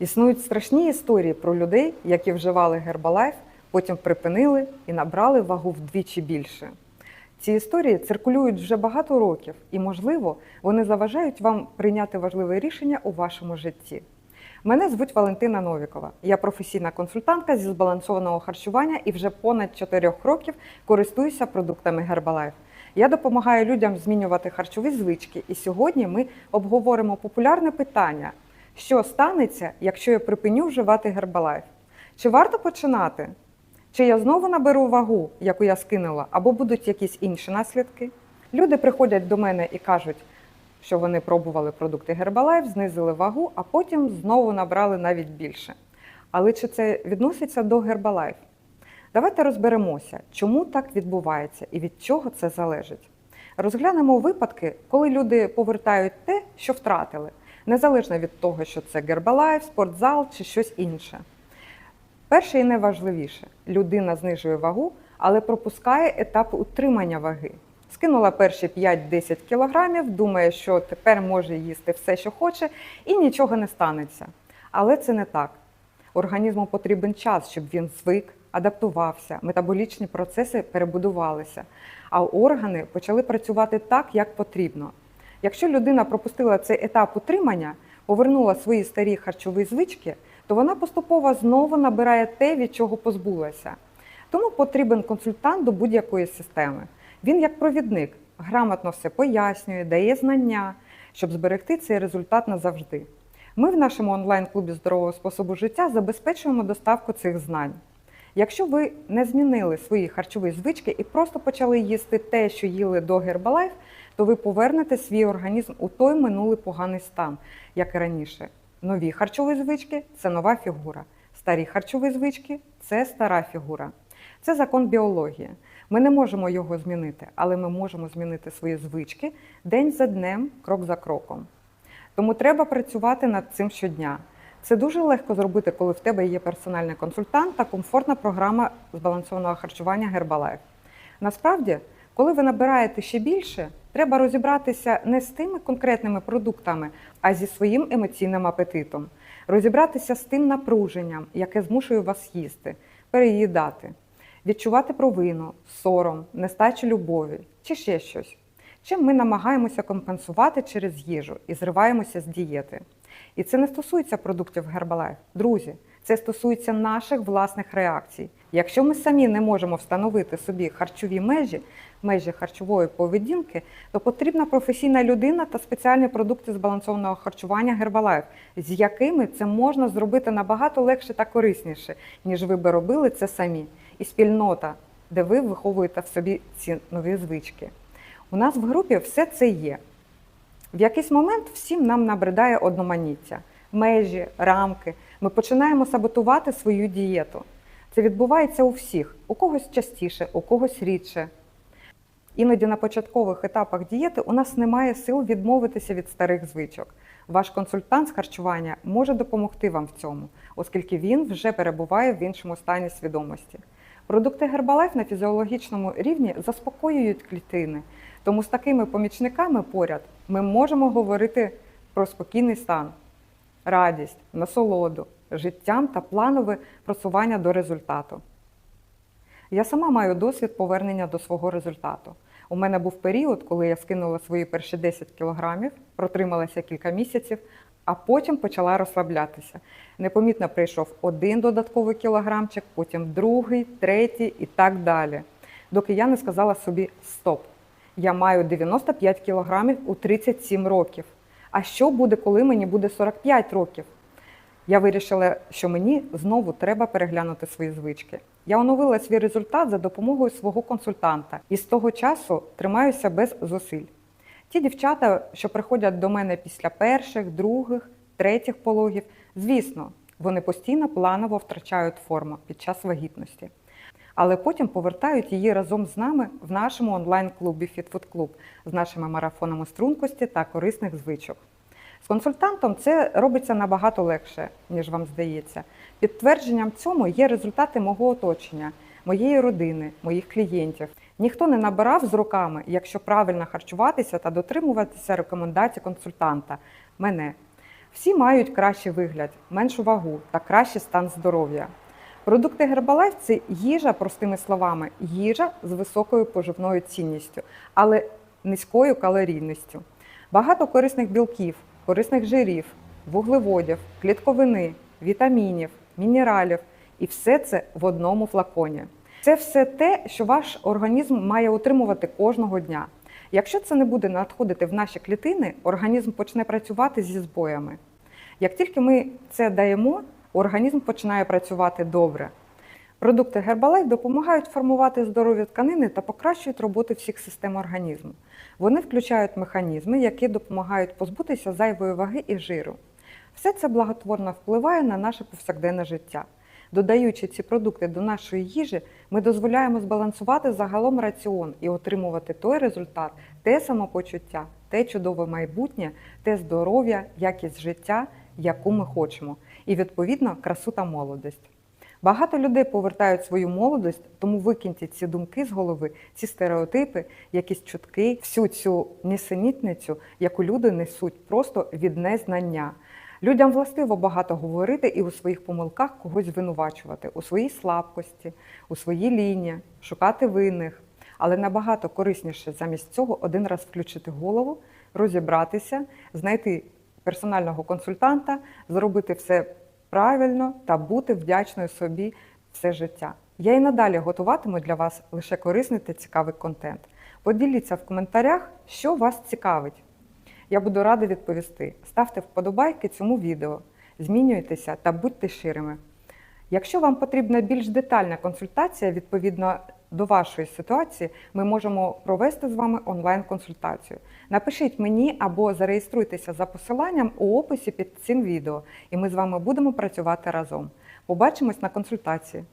Існують страшні історії про людей, які вживали гербалайф, потім припинили і набрали вагу вдвічі більше. Ці історії циркулюють вже багато років, і, можливо, вони заважають вам прийняти важливе рішення у вашому житті. Мене звуть Валентина Новікова. Я професійна консультантка зі збалансованого харчування і вже понад 4 років користуюся продуктами Herbalife. Я допомагаю людям змінювати харчові звички, і сьогодні ми обговоримо популярне питання: що станеться, якщо я припиню вживати Herbalife? Чи варто починати? Чи я знову наберу вагу, яку я скинула, або будуть якісь інші наслідки? Люди приходять до мене і кажуть, що вони пробували продукти Herbalife, знизили вагу, а потім знову набрали навіть більше. Але чи це відноситься до Herbalife? Давайте розберемося, чому так відбувається і від чого це залежить. Розглянемо випадки, коли люди повертають те, що втратили, незалежно від того, що це Herbalife, спортзал чи щось інше. Перше і найважливіше людина знижує вагу, але пропускає етап утримання ваги. Скинула перші 5-10 кілограмів, думає, що тепер може їсти все, що хоче, і нічого не станеться. Але це не так. Організму потрібен час, щоб він звик, адаптувався, метаболічні процеси перебудувалися, а органи почали працювати так, як потрібно. Якщо людина пропустила цей етап утримання, повернула свої старі харчові звички, то вона поступово знову набирає те, від чого позбулася. Тому потрібен консультант до будь-якої системи. Він, як провідник, грамотно все пояснює, дає знання, щоб зберегти цей результат назавжди. Ми в нашому онлайн-клубі здорового способу життя забезпечуємо доставку цих знань. Якщо ви не змінили свої харчові звички і просто почали їсти те, що їли до Herbalife, то ви повернете свій організм у той минулий поганий стан, як і раніше. Нові харчові звички це нова фігура. Старі харчові звички це стара фігура. Це закон біології. Ми не можемо його змінити, але ми можемо змінити свої звички день за днем, крок за кроком. Тому треба працювати над цим щодня. Це дуже легко зробити, коли в тебе є персональний консультант та комфортна програма збалансованого харчування Herbalife. Насправді, коли ви набираєте ще більше, треба розібратися не з тими конкретними продуктами, а зі своїм емоційним апетитом. Розібратися з тим напруженням, яке змушує вас їсти, переїдати, відчувати провину, сором, нестачу любові чи ще щось. Чим ми намагаємося компенсувати через їжу і зриваємося з дієти. І це не стосується продуктів Herbalife. Друзі, це стосується наших власних реакцій. Якщо ми самі не можемо встановити собі харчові межі, межі харчової поведінки, то потрібна професійна людина та спеціальні продукти збалансованого харчування Herbalife, з якими це можна зробити набагато легше та корисніше, ніж ви би робили це самі. І спільнота, де ви виховуєте в собі ці нові звички. У нас в групі все це є. В якийсь момент всім нам набридає одноманіття, межі, рамки. Ми починаємо саботувати свою дієту. Це відбувається у всіх, у когось частіше, у когось рідше. Іноді на початкових етапах дієти у нас немає сил відмовитися від старих звичок. Ваш консультант з харчування може допомогти вам в цьому, оскільки він вже перебуває в іншому стані свідомості. Продукти Herbalife на фізіологічному рівні заспокоюють клітини, тому з такими помічниками поряд ми можемо говорити про спокійний стан, радість, насолоду, життям та планове просування до результату. Я сама маю досвід повернення до свого результату. У мене був період, коли я скинула свої перші 10 кілограмів, протрималася кілька місяців, а потім почала розслаблятися. Непомітно прийшов один додатковий кілограмчик, потім другий, третій і так далі. Доки я не сказала собі стоп. Я маю 95 кілограмів у 37 років. А що буде, коли мені буде 45 років? Я вирішила, що мені знову треба переглянути свої звички. Я оновила свій результат за допомогою свого консультанта і з того часу тримаюся без зусиль. Ті дівчата, що приходять до мене після перших, других, третіх пологів, звісно, вони постійно планово втрачають форму під час вагітності. Але потім повертають її разом з нами в нашому онлайн-клубі FitFood Club з нашими марафонами стрункості та корисних звичок. Консультантом це робиться набагато легше, ніж вам здається. Підтвердженням цьому є результати мого оточення, моєї родини, моїх клієнтів. Ніхто не набирав з роками, якщо правильно харчуватися та дотримуватися рекомендацій консультанта. Мене. Всі мають кращий вигляд, меншу вагу та кращий стан здоров'я. Продукти Herbalife – це їжа, простими словами, їжа з високою поживною цінністю, але низькою калорійністю. Багато корисних білків, корисних жирів, вуглеводів, клітковини, вітамінів, мінералів і все це в одному флаконі. Це все те, що ваш організм має отримувати кожного дня. Якщо це не буде надходити в наші клітини, організм почне працювати зі збоями. Як тільки ми це даємо, організм починає працювати добре. Продукти Herbalife допомагають формувати здорові тканини та покращують роботу всіх систем організму. Вони включають механізми, які допомагають позбутися зайвої ваги і жиру. Все це благотворно впливає на наше повсякденне життя. Додаючи ці продукти до нашої їжі, ми дозволяємо збалансувати загалом раціон і отримувати той результат, те самопочуття, те чудове майбутнє, те здоров'я, якість життя, яку ми хочемо, і відповідно красу та молодість. Багато людей повертають свою молодість, тому викиньте ці думки з голови, ці стереотипи, якісь чутки, всю цю нісенітницю, яку люди несуть просто від незнання. Людям властиво багато говорити і у своїх помилках когось звинувачувати, у своїй слабкості, у своїй лінії, шукати винних. Але набагато корисніше замість цього один раз включити голову, розібратися, знайти персонального консультанта, зробити все правильно та бути вдячною собі все життя. Я і надалі готуватиму для вас лише корисний та цікавий контент. Поділіться в коментарях, що вас цікавить. Я буду рада відповісти. Ставте вподобайки цьому відео, змінюйтеся та будьте ширими. Якщо вам потрібна більш детальна консультація відповідно до вашої ситуації, ми можемо провести з вами онлайн-консультацію. Напишіть мені або зареєструйтеся за посиланням у описі під цим відео, і ми з вами будемо працювати разом. Побачимось на консультації.